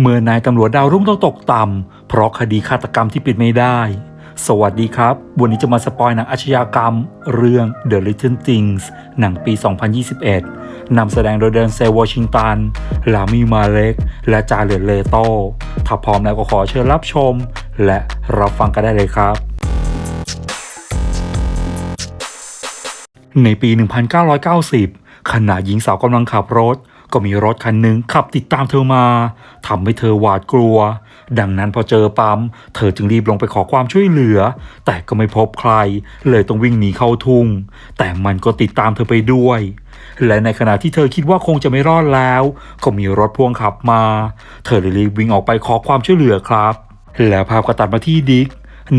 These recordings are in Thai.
เมื่อนายตำรวจดาวรุ่งต้องตกต่ำเพราะคดีฆาตกรรมที่ปิดไม่ได้ สวัสดีครับ วันนี้จะมาสปอยหนังอาชญากรรม เรื่อง The Little Things หนังปี 2021 นำแสดงโดยเดนเซลวอชิงตัน ลามีมาเล็ก และจาเลตเลโตถ้าพร้อมแล้วก็ขอเชิญรับชม และรับฟังกันได้เลยครับในปี 1990 ขณะหญิงสาวกำลังขับรถ ก็มีรถคันหนึ่งขับติดตามเธอมาทำให้เธอหวาดกลัว ดังนั้นพอเจอปั๊ม เธอจึงรีบลงไปขอความช่วยเหลือ แต่ก็ไม่พบใคร เลยต้องวิ่งหนีเข้าทุ่ง แต่มันก็ติดตามเธอไปด้วย และในขณะที่เธอคิดว่าคงจะไม่รอดแล้ว ก็มีรถพ่วงขับมา เธอเลยรีบวิ่งออกไปขอความช่วยเหลือครับ แล้วภาพก็ตัดมาที่ดิก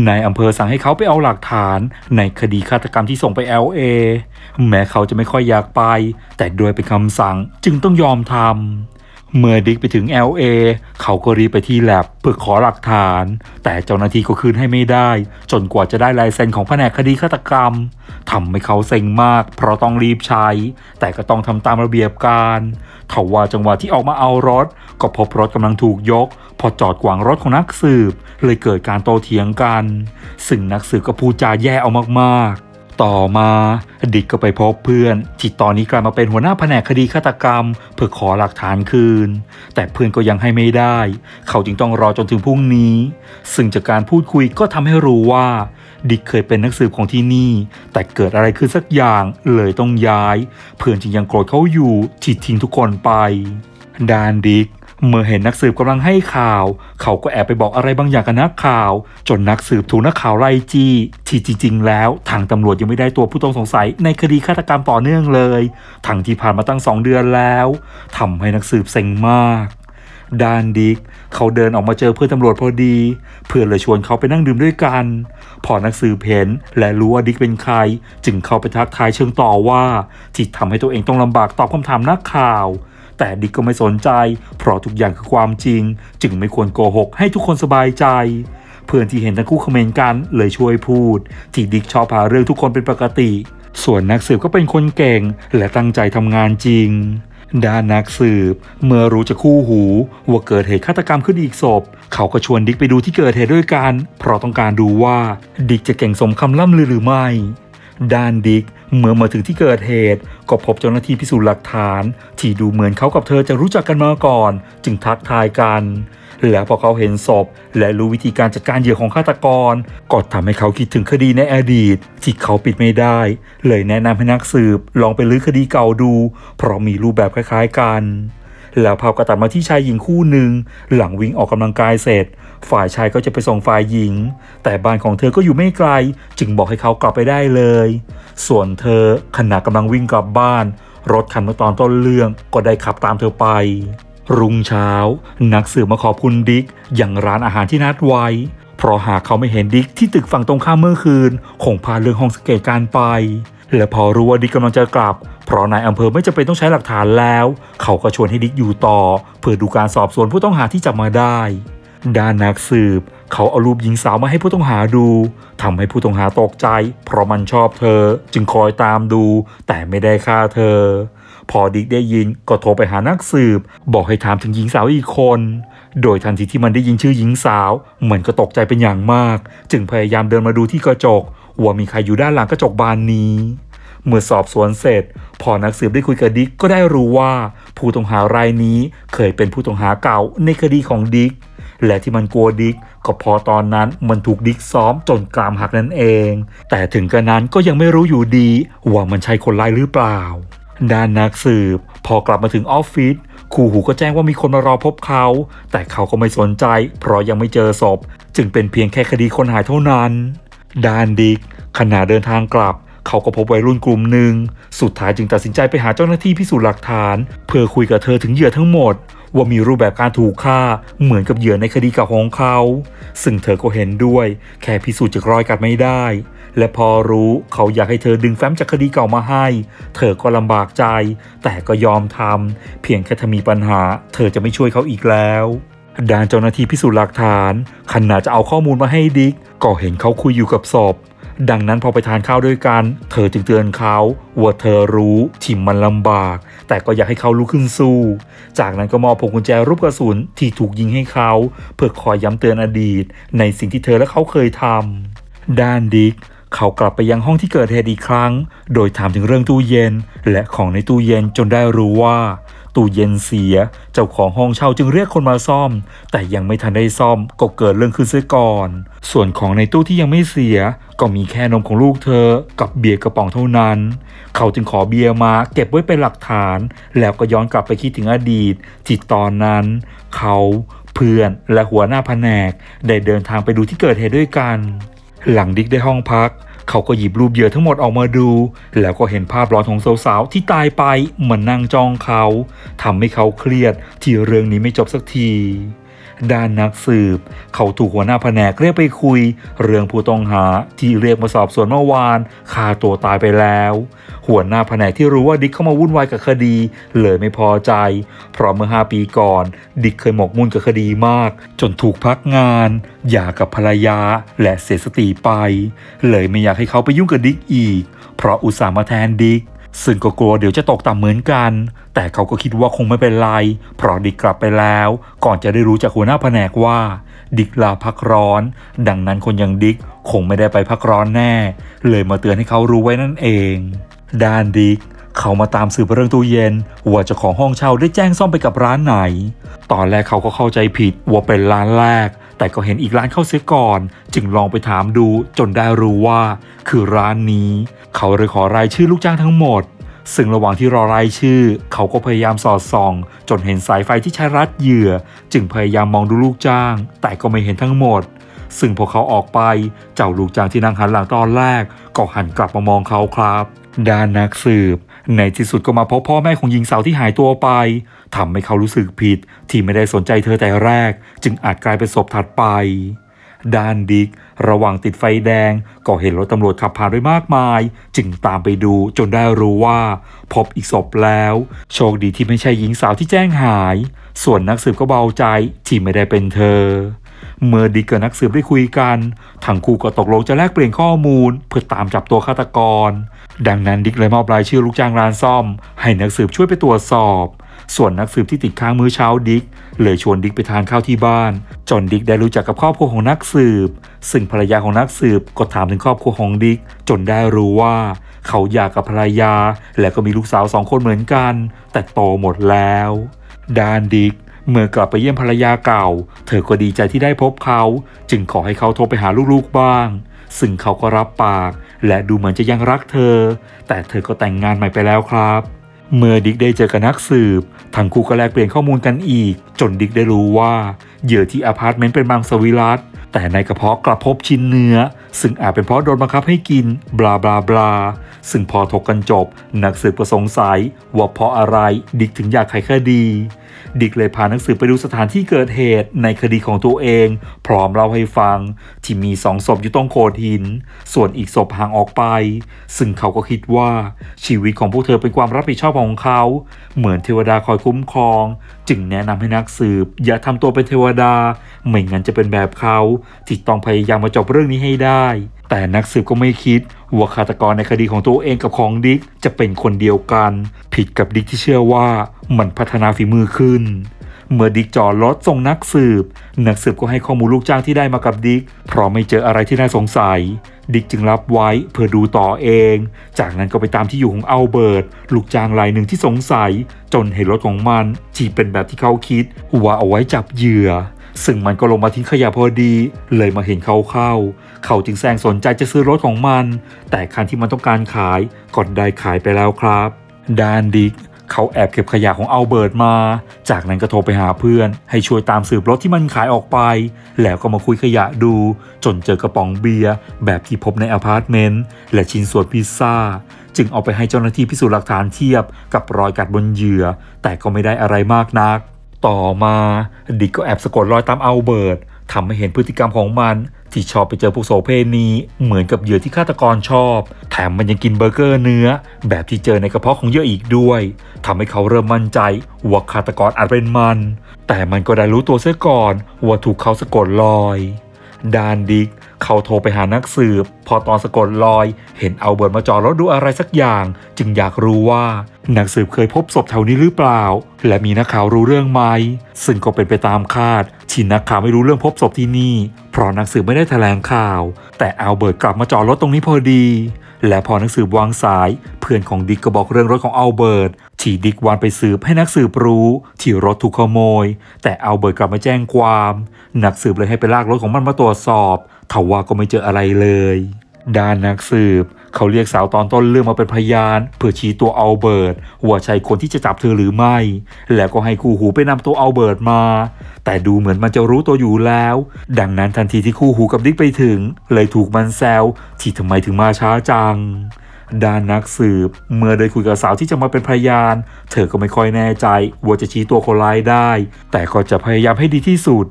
นายอำเภอสั่งให้เขาไปเอาหลักฐาน ในคดีฆาตกรรมที่ส่งไป LA แม้เขาจะไม่ค่อยอยากไป แต่โดยเป็นคำสั่งจึงต้องยอมทำเมื่อดิกไปถึง LA เขาก็รีบไปที่แลบเพื่อขอหลักฐาน แต่เจ้าหน้าที่ก็คืนให้ไม่ได้ จนกว่าจะได้ลายเซ็นของแผนกคดีฆาตกรรมทำให้เขาเซ็งมาก เพราะต้องรีบใช้ แต่ก็ต้องทำตามระเบียบการ เทว่าจังหวะที่ออกมาเอารถ ก็พบรถกำลังถูกยก พอจอดขวางรถของนักสืบ เลยเกิดการโต้เถียงกัน ซึ่งนักสืบก็พูดจาแย่เอามากๆ ต่อมาดิกก็ไปพบเพื่อนที่ตอนนี้กลายมาเป็นหัวหน้าแผนกคดีฆาตกรรม เพื่อขอหลักฐานคืน แต่เพื่อนก็ยังให้ไม่ได้ เขาจึงต้องรอจนถึงพรุ่งนี้ ซึ่งจากการพูดคุยก็ทำให้รู้ว่า ดิกเคยเป็นนักสืบของที่นี่ แต่เกิดอะไรขึ้นสักอย่างเลยต้องย้าย เพื่อนจึงยังโกรธเขาอยู่ที่ทิ้งทุกคนไป ดานดิกเมื่อเห็นนักสืบกำลังให้ข่าว เขาก็แอบไปบอกอะไรบางอย่างกับนักข่าว จนนักสืบถูกนักข่าวไล่จี้ที่จริง ๆ แล้ว ทางตำรวจยังไม่ได้ตัวผู้ต้องสงสัยในคดีฆาตกรรมต่อเนื่องเลย ทั้งที่ผ่านมาตั้งสองเดือนแล้วทำให้นักสืบเซ็งมาก ดานดิกเขาเดินออกมาเจอเพื่อนตำรวจพอดี เพื่อนเลยชวนเขาไปนั่งดื่มด้วยกัน พอนักสืบเห็นและรู้ว่าดิกเป็นใคร จึงเข้าไปทักทายเชิงต่อว่าที่ทำให้ตัวเองต้องลำบากตอบคำถามนักข่าว แต่ดิกก็ไม่สนใจ เพราะทุกอย่างคือความจริง จึงไม่ควรโกหกให้ทุกคนสบายใจเพื่อนที่เห็นทั้งคู่คอมเมนต์กันเลยช่วยพูด ที่ดิกชอบหาเรื่องทุกคนเป็นปกติ ส่วนนักสืบก็เป็นคนเก่งและตั้งใจทำงานจริง ด้านนักสืบ เมื่อรู้จากคู่หู ว่าเกิดเหตุฆาตกรรมขึ้นอีกศพ เขาก็ชวนดิกไปดูที่เกิดเหตุด้วยกัน เพราะต้องการดูว่าดิกจะเก่งสมคำล่ำลือหรือไม่ ด้านดิกเมื่อมาถึงที่เกิดเหตุ ก็พบเจ้าหน้าที่พิสูจน์หลักฐาน ที่ดูเหมือนเขากับเธอจะรู้จักกันมาก่อน จึงทักทายกัน แล้วพอเขาเห็นศพ และรู้วิธีการจัดการเหยื่อของฆาตกร ก็ทำให้เขาคิดถึงคดีในอดีตที่เขาปิดไม่ได้ เลยแนะนำให้นักสืบ ลองไปลื้อคดีเก่าดู เพราะมีรูปแบบคล้ายๆกัน แล้วภาพก็ตัดมาที่ชายหญิงคู่หนึ่งหลังวิ่งออกกำลังกายเสร็จ ฝ่ายชายก็จะไปส่งฝ่ายหญิง แต่บ้านของเธอก็อยู่ไม่ไกล จึงบอกให้เขากลับไปได้เลย ส่วนเธอขณะกำลังวิ่งกลับบ้าน รถคันเมื่อตอนต้นเรื่องก็ได้ขับตามเธอไป รุ่งเช้า นักสืบมาขอบคุณดิกอย่างร้านอาหารที่นัดไว้ เพราะหากเขาไม่เห็นดิกที่ตึกฝั่งตรงข้ามเมื่อคืน คงพาเรื่องห้องสังเกตการไป และพอรู้ว่าดิกกำลังจะกลับ เพราะนายอำเภอไม่จำเป็นต้องใช้หลักฐานแล้ว เขาก็ชวนให้ดิกอยู่ต่อ เพื่อดูการสอบสวนผู้ต้องหาที่จับมาได้ด้านนักสืบ เขาเอารูปหญิงสาวมาให้ผู้ต้องหาดูทำให้ผู้ต้องหาตกใจ เพราะมันชอบเธอ จึงคอยตามดู แต่ไม่ได้ฆ่าเธอ พอดิกได้ยินก็โทรไปหานักสืบ บอกให้ถามถึงหญิงสาวอีกคน โดยทันทีที่มันได้ยินชื่อหญิงสาว มันก็ตกใจเป็นอย่างมาก จึงพยายามเดินมาดูที่กระจก ว่ามีใครอยู่ด้านหลังกระจกบานนี้ เมื่อสอบสวนเสร็จ พอนักสืบได้คุยกับดิกก็ได้รู้ว่า ผู้ต้องหารายนี้เคยเป็นผู้ต้องหาเก่าในคดีของดิกและที่มันกลัวดิกก็เพอตอนนั้นมันถูกดิกซ้อมจนกรามหักนั่นเอง แต่ถึงกระนั้นก็ยังไม่รู้อยู่ดีว่ามันใช่คนร้ายหรือเปล่า ด้านนักสืบ พอกลับมาถึงออฟฟิศคู่หูก็แจ้งว่ามีคนมารอพบเขา แต่เขาก็ไม่สนใจ เพราะยังไม่เจอศพ จึงเป็นเพียงแค่คดีคนหายเท่านั้นด้านดิกขณะเดินทางกลับ เขาก็พบวัยรุ่นกลุ่มหนึ่ง สุดท้ายจึงตัดสินใจไปหาเจ้าหน้าที่พิสูจน์หลักฐาน เพื่อคุยกับเธอถึงเหยื่อทั้งหมด ว่ามีรูปแบบการถูกฆ่า เหมือนกับเหยื่อในคดีเก่าของเขา ซึ่งเธอก็เห็นด้วย แค่พิสูจน์จากรอยกัดไม่ได้ และพอรู้เขาอยากให้เธอดึงแฟ้มจากคดีเก่ามาให้ เธอก็ลำบากใจ แต่ก็ยอมทำเพียงแค่ถ้ามีปัญหา เธอจะไม่ช่วยเขาอีกแล้วด้านเจ้าหน้าที่พิสูจน์หลักฐานขณะจะเอาข้อมูลมาให้ดิกก็เห็นเขาคุยอยู่กับศพดังนั้นพอไปทานข้าวด้วยกัน เธอจึงเตือนเขาว่าเธอรู้ที่มันลำบาก แต่ก็อยากให้เขาลุกขึ้นสู้ จากนั้นก็มอบพวงกุญแจรูปกระสุนที่ถูกยิงให้เขา เพื่อคอยย้ำเตือนอดีต ในสิ่งที่เธอและเขาเคยทำด้านดิก เขากลับไปยังห้องที่เกิดเหตุอีกครั้ง โดยถามถึงเรื่องตู้เย็น และของในตู้เย็นจนได้รู้ว่า ตู้เย็นเสีย เจ้าของห้องเช่าจึงเรียกคนมาซ่อม แต่ยังไม่ทันได้ซ่อมก็เกิดเรื่องขึ้นเสียก่อน ส่วนของในตู้ที่ยังไม่เสีย ก็มีแค่นมของลูกเธอ กับเบียร์กระป๋องเท่านั้น เขาจึงขอเบียร์มาเก็บไว้เป็นหลักฐาน แล้วก็ย้อนกลับไปคิดถึงอดีตที่ตอนนั้น เขาเพื่อนและหัวหน้าแผนก ได้เดินทางไปดูที่เกิดเหตุด้วยกัน หลังดิกได้ห้องพัก เขาก็หยิบรูปเหยื่อทั้งหมดออกมาดู แล้วก็เห็นภาพร้อนของสาวๆที่ตายไปเหมือนนั่งจ้องเขาทำให้เขาเครียดที่เรื่องนี้ไม่จบสักที ด้านนักสืบ เขาถูกหัวหน้าแผนกเรียกไปคุย เรื่องผู้ต้องหาที่เรียกมาสอบสวนเมื่อวานฆ่าตัวตายไปแล้ว หัวหน้าแผนกที่รู้ว่าดิกเข้ามาวุ่นวายกับคดี เลยไม่พอใจ เพราะเมื่อ 5 ปีก่อน ดิกเคยหมกมุ่นกับคดีมาก จนถูกพักงาน หย่ากับภรรยาและเสียสติไป เลยไม่อยากให้เขาไปยุ่งกับดิกอีก เพราะอุตส่าห์มาแทนดิก ซึ่งก็กลัวเดี๋ยวจะตกต่ำเหมือนกัน แต่เขาก็คิดว่าคงไม่เป็นไร เพราะดิกกลับไปแล้ว ก่อนจะได้รู้จากหัวหน้าแผนกว่า ดิกลาพักร้อน ดังนั้นคนอย่างดิกคงไม่ได้ไปพักร้อนแน่ เลยมาเตือนให้เขารู้ไว้นั่นเอง ด้านดิกเขามาตามสืบเรื่องตู้เย็นว่าเจ้าของห้องเช่าได้แจ้งซ่อมไปกับร้านไหน ตอนแรกเขาก็เข้าใจผิดว่าเป็นร้านแรก แต่ก็เห็นอีกร้านเข้าเสียก่อน จึงลองไปถามดูจนได้รู้ว่า คือร้านนี้ เขาเลยขอรายชื่อลูกจ้างทั้งหมด ซึ่งระหว่างที่รอรายชื่อ เขาก็พยายามสอดส่อง จนเห็นสายไฟที่ใช้รัดเหยื่อ จึงพยายามมองดูลูกจ้าง แต่ก็ไม่เห็นทั้งหมด ซึ่งพอเขาออกไป เจ้าลูกจ้างที่นั่งหันหลังตอนแรก ก็หันกลับมามองเขาครับ ด้านนักสืบ ในที่สุดก็มาพบพ่อแม่ของหญิงสาวที่หายตัวไป ทำให้เขารู้สึกผิดที่ไม่ได้สนใจเธอแต่แรก จึงอาจกลายเป็นศพถัดไป ด้านดิก ระหว่างติดไฟแดง ก็เห็นรถตำรวจขับผ่านไปมากมาย จึงตามไปดูจนได้รู้ว่า พบอีกศพแล้ว โชคดีที่ไม่ใช่หญิงสาวที่แจ้งหาย ส่วนนักสืบก็เบาใจที่ไม่ได้เป็นเธอเมื่อดิกกับนักสืบได้คุยกัน ทั้งคู่ก็ตกลงจะแลกเปลี่ยนข้อมูล เพื่อตามจับตัวฆาตกร ดังนั้นดิกเลยมอบรายชื่อลูกจ้างร้านซ่อม ให้นักสืบช่วยไปตรวจสอบ ส่วนนักสืบที่ติดค้างมื้อเช้าดิกเลยชวนดิกไปทานข้าวที่บ้าน จนดิกได้รู้จักกับครอบครัวของนักสืบ ซึ่งภรรยาของนักสืบก็ถามถึงครอบครัวของดิก จนได้รู้ว่า เขาอยากกับภรรยา และก็มีลูกสาวสองคนเหมือนกัน แต่โตหมดแล้วดานดิกเมื่อกลับไปเยี่ยมภรรยาเก่า เธอก็ดีใจที่ได้พบเขา จึงขอให้เขาโทรไปหาลูกๆบ้าง ซึ่งเขาก็รับปาก และดูเหมือนจะยังรักเธอ แต่เธอก็แต่งงานใหม่ไปแล้วครับ เมื่อดิกได้เจอกับนักสืบทั้งคู่ก็แลกเปลี่ยนข้อมูลกันอีก จนดิกได้รู้ว่าเหยื่อที่อพาร์ตเมนต์เป็นมังสวิรัตแต่ในกระเพาะกลับพบชิ้นเนื้อซึ่งอาจเป็นเพราะโดนบังคับให้กินบลาบลาบลาซึ่งพอถกกันจบ นักสืบก็สงสัยว่าเพราะอะไรดิกถึงอยากไขคดี ดิกเลยพานักสืบไปดูสถานที่เกิดเหตุในคดีของตัวเอง พร้อมเล่าให้ฟัง ที่มีสองศพอยู่ตรงโขดหิน ส่วนอีกศพห่างออกไป ซึ่งเขาก็คิดว่าชีวิตของพวกเธอเป็นความรับผิดชอบของเขา เหมือนเทวดาคอยคุ้มครอง จึงแนะนำให้นักสืบ อย่าทำตัวเป็นเทวดา ไม่งั้นจะเป็นแบบเขาที่ต้องพยายามมาจบเรื่องนี้ให้ได้ได้ แต่นักสืบก็ไม่คิดว่าฆาตกรในคดีของตัวเองกับของดิกจะเป็นคนเดียวกัน ผิดกับดิกที่เชื่อว่ามันพัฒนาฝีมือขึ้น เมื่อดิกจอดรถส่งนักสืบ นักสืบก็ให้ข้อมูลลูกจ้างที่ได้มากับดิกเพราะไม่เจออะไรที่น่าสงสัย ดิกจึงรับไว้เพื่อดูต่อเอง จากนั้นก็ไปตามที่อยู่ของอัลเบิร์ตลูกจ้างรายหนึ่งที่สงสัย จนเห็นรถของมันที่เป็นแบบที่เขาคิดว่าเอาไว้จับเหยื่อ ซึ่งมันก็ลงมาทิ้งขยะพอดี เลยมาเห็นเขาเข้า เขาจึงแซงสนใจจะซื้อรถของมัน แต่คันที่มันต้องการขายก็ได้ขายไปแล้วครับ ดานดิกเขาแอบเก็บขยะของอัลเบิร์ตมา จากนั้นก็โทรไปหาเพื่อน ให้ช่วยตามสืบรถที่มันขายออกไป แล้วก็มาคุยขยะดู จนเจอกระป๋องเบียร์แบบที่พบในอพาร์ตเมนต์ และชิ้นส่วนพิซซ่า จึงเอาไปให้เจ้าหน้าที่พิสูจน์หลักฐานเทียบกับรอยกัดบนเหยื่อ แต่ก็ไม่ได้อะไรมากนัก ต่อมาดิกก็แอบสะกดรอยตามอัลเบิร์ตทำให้เห็นพฤติกรรมของมัน ที่ชอบไปเจอพวกโสเพณีเหมือนกับเหยื่อที่ฆาตกรชอบ แถมมันยังกินเบอร์เกอร์เนื้อ แบบที่เจอในกระเพาะของเหยื่ออีกด้วยทำให้เขาเริ่มมั่นใจว่าฆาตกรอาจเป็นมัน แต่มันก็ได้รู้ตัวเสียก่อนว่าถูกเขาสะกดรอย ดานดิก เขาโทรไปหานักสืบ พอตอนสะกดรอย เห็นเอาเบิร์ตมาจอดรถดูอะไรสักอย่าง จึงอยากรู้ว่านักสืบเคยพบศพแถวนี้หรือเปล่า และมีนักข่าวรู้เรื่องไหม ซึ่งก็เป็นไปตามคาดที่นักข่าวไม่รู้เรื่องพบศพที่นี่ เพราะนักสืบไม่ได้แถลงข่าว แต่เอาเบิร์ตกลับมาจอดรถตรงนี้พอดี และพอนักสืบวางสาย เพื่อนของดิกก็บอกเรื่องรถของอัลเบิร์ตที่ดิกวานไปสืบให้นักสืบรู้ที่รถถูกขโมย แต่อัลเบิร์ตกลับมาแจ้งความ นักสืบเลยให้ไปลากรถของมันมาตรวจสอบ ทว่าก็ไม่เจออะไรเลยด้านนักสืบ เขาเรียกสาวตอนต้นเรื่องมาเป็นพยาน เพื่อชี้ตัวอัลเบิร์ตว่าใช่คนที่จะจับเธอหรือไม่ แล้วก็ให้คู่หูไปนำตัวอัลเบิร์ตมา แต่ดูเหมือนมันจะรู้ตัวอยู่แล้ว ดังนั้นทันทีที่คู่หูกับดิ๊กไปถึง เลยถูกมันแซวที่ทำไมถึงมาช้าจังด้านนักสืบ เมื่อได้คุยกับสาวที่จะมาเป็นพยาน เธอก็ไม่ค่อยแน่ใจว่าจะชี้ตัวคนร้ายได้ แต่ก็จะพยายามให้ดีที่สุด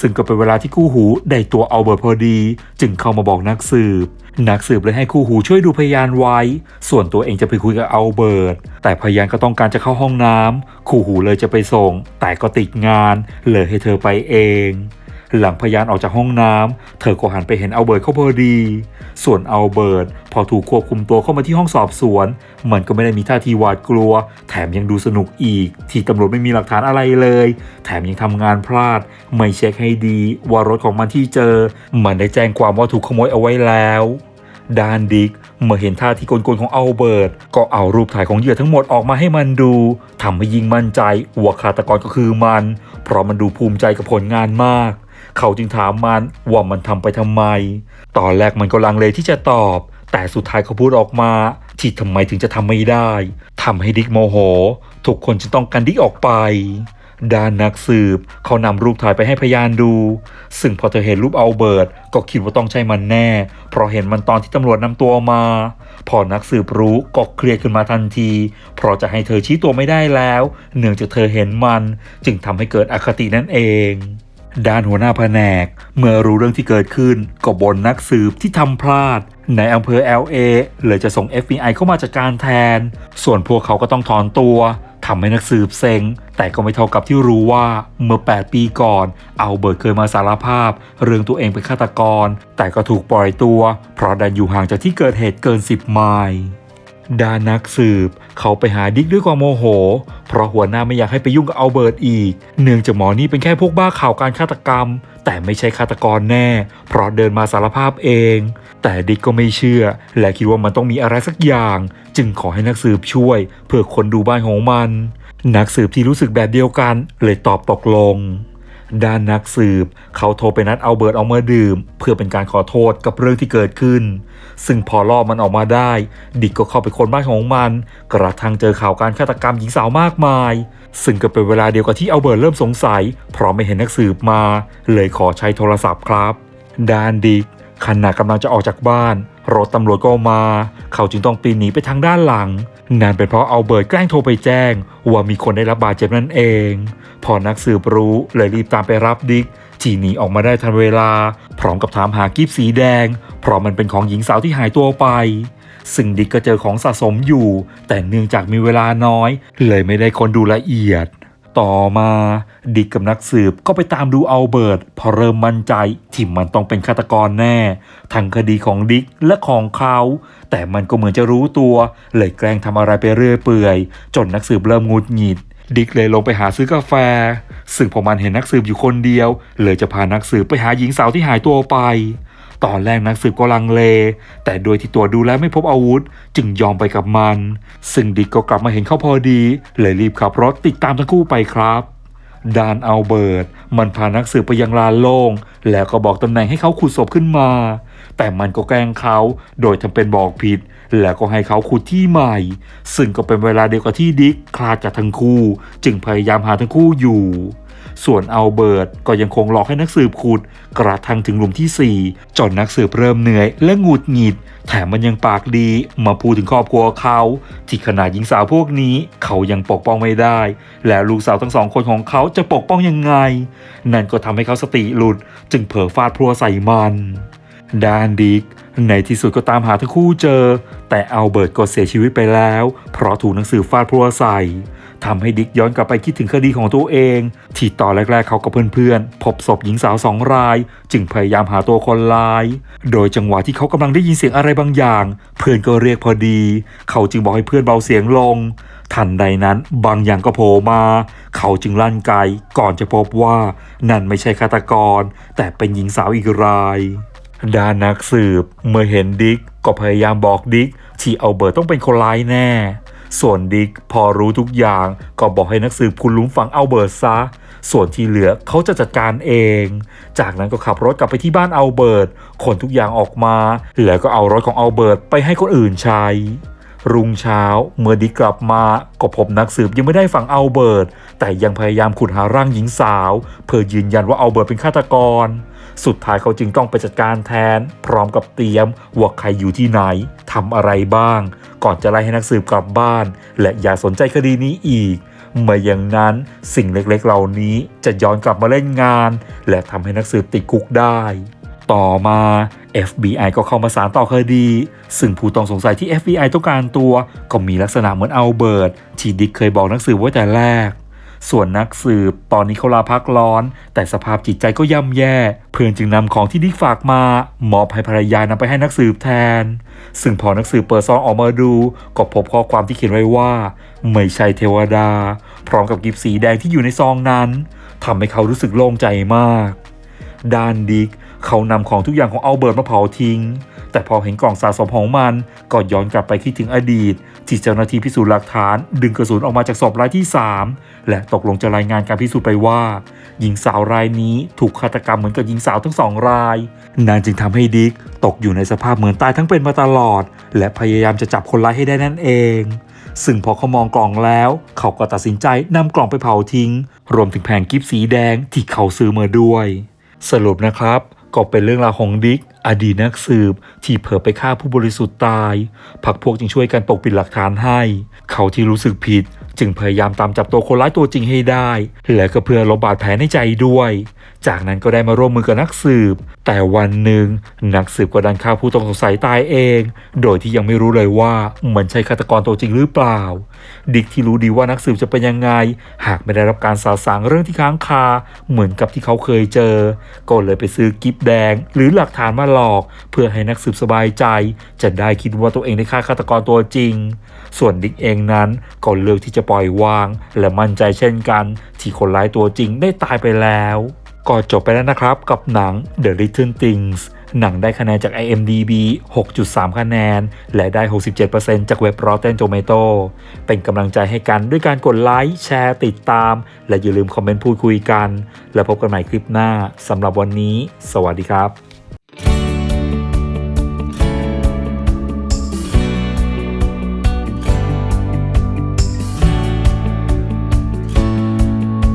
ซึ่งก็เป็นเวลาที่คู่หูได้ตัวเอาเบิร์พอดี จึงเข้ามาบอกนักสืบ นักสืบเลยให้คู่หูช่วยดูพยานไว้ ส่วนตัวเองจะไปคุยกับอัลเบิร์ต แต่พยานก็ต้องการจะเข้าห้องน้ำคู่หูเลยจะไปส่ง แต่ก็ติดงาน เลยให้เธอไปเอง หลังพยานออกจากห้องน้ำเธอก็หันไปเห็นอัลเบิร์ตเขาพอดี ส่วนอัลเบิร์ตพอถูกควบคุมตัวเข้ามาที่ห้องสอบสวน มันก็ไม่ได้มีท่าทีหวาดกลัว แถมยังดูสนุกอีก ที่ตำรวจไม่มีหลักฐานอะไรเลย แถมยังทำงานพลาด ไม่เช็คให้ดีว่ารถของมันที่เจอ มันได้แจ้งความว่าถูกขโมยเอาไว้แล้วดานดิกเมื่อเห็นท่าที่กลๆของอัลเบิร์ตก็เอารูปถ่ายของเหยื่อทั้งหมดออกมาให้มันดูทำให้ยิ่งมั่นใจว่าฆาตกรก็คือมัน เพราะมันดูภูมิใจกับผลงานมาก เขาจึงถามมันว่ามันทำไปทำไม ตอนแรกมันก็ลังเลที่จะตอบ แต่สุดท้ายเขาพูดออกมาที่ทำไมถึงจะทำไม่ได้ทำให้ดิกโมโห ทุกคนจึงต้องการดิกออกไป ด้านนักสืบเขานำรูปถ่ายไปให้พยานดู ซึ่งพอเธอเห็นรูปอัลเบิร์ตก็คิดว่าต้องใช่มันแน่ เพราะเห็นมันตอนที่ตำรวจนำตัวมา พอนักสืบรู้ก็เครียดขึ้นมาทันที เพราะจะให้เธอชี้ตัวไม่ได้แล้ว เนื่องจากเธอเห็นมัน จึงทำให้เกิดอคตินั่นเอง ด้านหัวหน้าแผนก เมื่อรู้เรื่องที่เกิดขึ้นก็บ่นนักสืบที่ทำพลาด ในอำเภอ LA เลยจะส่ง FBI เข้ามาจัดการแทน ส่วนพวกเขาก็ต้องถอนตัวทำให้นักสืบเซ็ง แต่ก็ไม่เท่ากับที่รู้ว่าเมื่อ 8 ปีก่อนเอัลเบิร์ตเคยมาสารภาพ เรื่องตัวเองเป็นฆาตกร แต่ก็ถูกปล่อยตัว เพราะดันอยู่ห่างจากที่เกิดเหตุเกิน 10 ไมล์ ด้านนักสืบ เขาไปหาดิกด้วยความโมโห เพราะหัวหน้าไม่อยากให้ไปยุ่งกับอัลเบิร์ตอีก เนื่องจากหมอนี่เป็นแค่พวกบ้าข่าวการฆาตกรรม แต่ไม่ใช่ฆาตกรแน่ เพราะเดินมาสารภาพเอง แต่ดิกก็ไม่เชื่อ และคิดว่ามันต้องมีอะไรสักอย่าง จึงขอให้นักสืบช่วย เพื่อคนดูบ้านของมัน นักสืบที่รู้สึกแบบเดียวกันเลยตอบตกลง ด้านนักสืบ เขาโทรไปนัดเอาเบิร์ตเอามาดื่ม เพื่อเป็นการขอโทษกับเรื่องที่เกิดขึ้น ซึ่งพอล่อมันออกมาได้ ดิกก็เข้าไปคนบ้านของมัน กระทั่งเจอข่าวการฆาตกรรมหญิงสาวมากมาย ซึ่งก็เป็นเวลาเดียวกับที่เอาเบิร์ตเริ่มสงสัย เพราะไม่เห็นนักสืบมา เลยขอใช้โทรศัพท์ครับ ด้านดิก ขณะกำลังจะออกจากบ้าน รถตำรวจก็มา เขาจึงต้องปีนหนีไปทางด้านหลัง นั่นเป็นเพราะเอาเบิร์ตแกล้งโทรไปแจ้ง ว่ามีคนได้รับบาดเจ็บนั่นเอง พอนักสืบรู้เลยรีบตามไปรับดิกที่หนีออกมาได้ทันเวลา พร้อมกับถามหากิฟสีแดง เพราะมันเป็นของหญิงสาวที่หายตัวไป ซึ่งดิกก็เจอของสะสมอยู่ แต่เนื่องจากมีเวลาน้อย เลยไม่ได้คนดูละเอียด ต่อมาดิกกับนักสืบก็ไปตามดูอัลเบิร์ตพอเริ่มมั่นใจที่มันต้องเป็นฆาตกรแน่ทั้งคดีของดิกและของเขา แต่มันก็เหมือนจะรู้ตัว เลยแกล้งทำอะไรไปเรื่อยเปื่อย จนนักสืบเริ่มงุดหงิด ดิกเลยลงไปหาซื้อกาแฟ ซึ่งพอมันเห็นนักสืบอยู่คนเดียว เลยจะพานักสืบไปหาหญิงสาวที่หายตัวไป ตอนแรกนักสืบก็ลังเล แต่โดยที่ตัวดูแล้วไม่พบอาวุธ จึงยอมไปกับมัน ซึ่งดิกก็กลับมาเห็นเขาพอดี เลยรีบขับรถติดตามทั้งคู่ไปครับดานอัลเบิร์ตมันพานักสืบไปยังลานโล่ง แล้วก็บอกตำแหน่งให้เขาขุดศพขึ้นมา แต่มันก็แกล้งเขาโดยทำเป็นบอกผิด แล้วก็ให้เขาขุดที่ใหม่ ซึ่งก็เป็นเวลาเดียวกับที่ดิกคลาดจากทั้งคู่ จึงพยายามหาทั้งคู่อยู่ ส่วนอัลเบิร์ตก็ยังคงหลอกให้นักสืบขุด กระทั่งถึงหลุมที่ 4 จนนักสืบเริ่มเหนื่อยและหงุดหงิด แถมมันยังปากดี มาพูดถึงครอบครัวเขา ที่ขนาดหญิงสาวพวกนี้ เขายังปกป้องไม่ได้ และลูกสาวทั้งสองคนของเขาจะปกป้องยังไง นั่นก็ทำให้เขาสติหลุด จึงเผลอฟาดพลัวใส่มันด้านดิกในที่สุดก็ตามหาทั้งคู่เจอ แต่อัลเบิร์ตก็เสียชีวิตไปแล้ว เพราะถูกหนังสือฟาดพลัวใส่ ทำให้ดิกย้อนกลับไปคิดถึงคดีของตัวเอง ที่ตอนแรกๆเขากับเพื่อนๆ พบศพหญิงสาวสองราย จึงพยายามหาตัวคนร้าย โดยจังหวะที่เขากำลังได้ยินเสียงอะไรบางอย่าง เพื่อนก็เรียกพอดี เขาจึงบอกให้เพื่อนเบาเสียงลง ทันใดนั้นบางอย่างก็โผล่มา เขาจึงลั่นไกก่อนจะพบว่านั่นไม่ใช่ฆาตกร แต่เป็นหญิงสาวอีกรายด้านนักสืบเมื่อเห็นดิกก็พยายามบอกดิกที่เอาเบิร์ต้องเป็นคนร้ายแน่ ส่วนดิกพอรู้ทุกอย่าง ก็บอกให้นักสืบคุณลุมฝังเอาเบิร์ตซะ ส่วนที่เหลือเขาจะจัดการเอง จากนั้นก็ขับรถกลับไปที่บ้านเอาเบิร์ตขนทุกอย่างออกมา แล้วก็เอารถของเอาเบิร์ตไปให้คนอื่นใช้รุ่งเช้าเมื่อดิกลับมาก็พบนักสืบยังไม่ได้ฝังเอาเบิร์ตแต่ยังพยายามขุดหาร่างหญิงสาว เพื่อยืนยันว่าเอาเบิร์ตเป็นฆาตกร สุดท้ายเขาจึงต้องไปจัดการแทน พร้อมกับเตรียมว่าใครอยู่ที่ไหนทำอะไรบ้าง ก่อนจะไล่ให้นักสืบกลับบ้าน และอย่าสนใจคดีนี้อีกเมื่ออย่างนั้นสิ่งเล็กๆ เหล่านี้จะย้อนกลับมาเล่นงาน และทำให้นักสืบติดคุกได้ ต่อมา FBI ก็เข้ามาสารต่อคดี ซึ่งผู้ต้องสงสัยที่ FBI ต้องการตัว ก็มีลักษณะเหมือนอัลเบิร์ตที่ดิกเคยบอกนักสืบไว้แต่แรก ส่วนนักสืบตอนนี้เขาลาพักร้อน แต่สภาพจิตใจก็ย่ำแย่ เพื่อนจึงนำของที่ดิกฝากมามอบให้ภรรยานำไปให้นักสืบแทน ซึ่งพอนักสืบเปิดซองออกมาดู ก็พบข้อความที่เขียนไว้ว่า ไม่ใช่เทวดา พร้อมกับกิฟสีแดงที่อยู่ในซองนั้นทำให้เขารู้สึกโล่งใจมาก ด้านดิกเขานำของทุกอย่างของอัลเบิร์ตมาเผาทิ้ง แต่พอเห็นกล่องสะสมของมัน ก็ย้อนกลับไปคิดถึงอดีต ที่เจ้าหน้าที่พิสูจน์หลักฐาน ดึงกระสุนออกมาจากศพรายที่ 3 และตกลงจะรายงานการพิสูจน์ไปว่า หญิงสาวรายนี้ถูกฆาตกรรมเหมือนกับหญิงสาวทั้งสองรายนั่นจึงทำให้ดิกตกอยู่ในสภาพเหมือนตายทั้งเป็นมาตลอด และพยายามจะจับคนร้ายให้ได้นั่นเอง ซึ่งพอเขามองกล่องแล้ว เขาก็ตัดสินใจนำกล่องไปเผาทิ้ง รวมถึงแผ่นกิฟสีแดงที่เขาซื้อมาด้วย สรุปนะครับ ก็เป็นเรื่องราวของดิกอดีตนักสืบ ที่เผลอไปฆ่าผู้บริสุทธิ์ตาย พักพวกจึงช่วยกันปกปิดหลักฐานให้ เขาที่รู้สึกผิด จึงพยายามตามจับตัวคนร้ายตัวจริงให้ได้ และก็เพื่อลบบาดแผลในใจด้วย จากนั้นก็ได้มาร่วมมือกับนักสืบ แต่วันหนึ่งนักสืบก็ดันฆ่าผู้ต้องสงสัยตายเอง โดยที่ยังไม่รู้เลยว่ามันใช่ฆาตกรตัวจริงหรือเปล่า ดิกที่รู้ดีว่านักสืบจะเป็นยังไง หากไม่ได้รับการสาสางเรื่องที่ค้างคา เหมือนกับที่เขาเคยเจอ ก็เลยไปซื้อกิฟแดง หรือหลักฐานมาหลอก เพื่อให้นักสืบสบายใจ จะได้คิดว่าตัวเองได้ฆ่าฆาตกรตัวจริง ส่วนดิกเองนั้นก็เลือกที่จะปล่อยวาง และมั่นใจเช่นกัน ที่คนร้ายตัวจริงได้ตายไปแล้ว ก็จบไปแล้วนะครับกับหนัง The Little Things หนังได้คะแนนจาก IMDb 6.3 คะแนน และได้ 67%จากเว็บ Rotten Tomato เป็นกำลังใจให้กันด้วยการกดไลค์ แชร์ ติดตาม และอย่าลืมคอมเมนต์พูดคุยกัน แล้วพบกันใหม่คลิปหน้าสำหรับวันนี้ สวัสดีครับ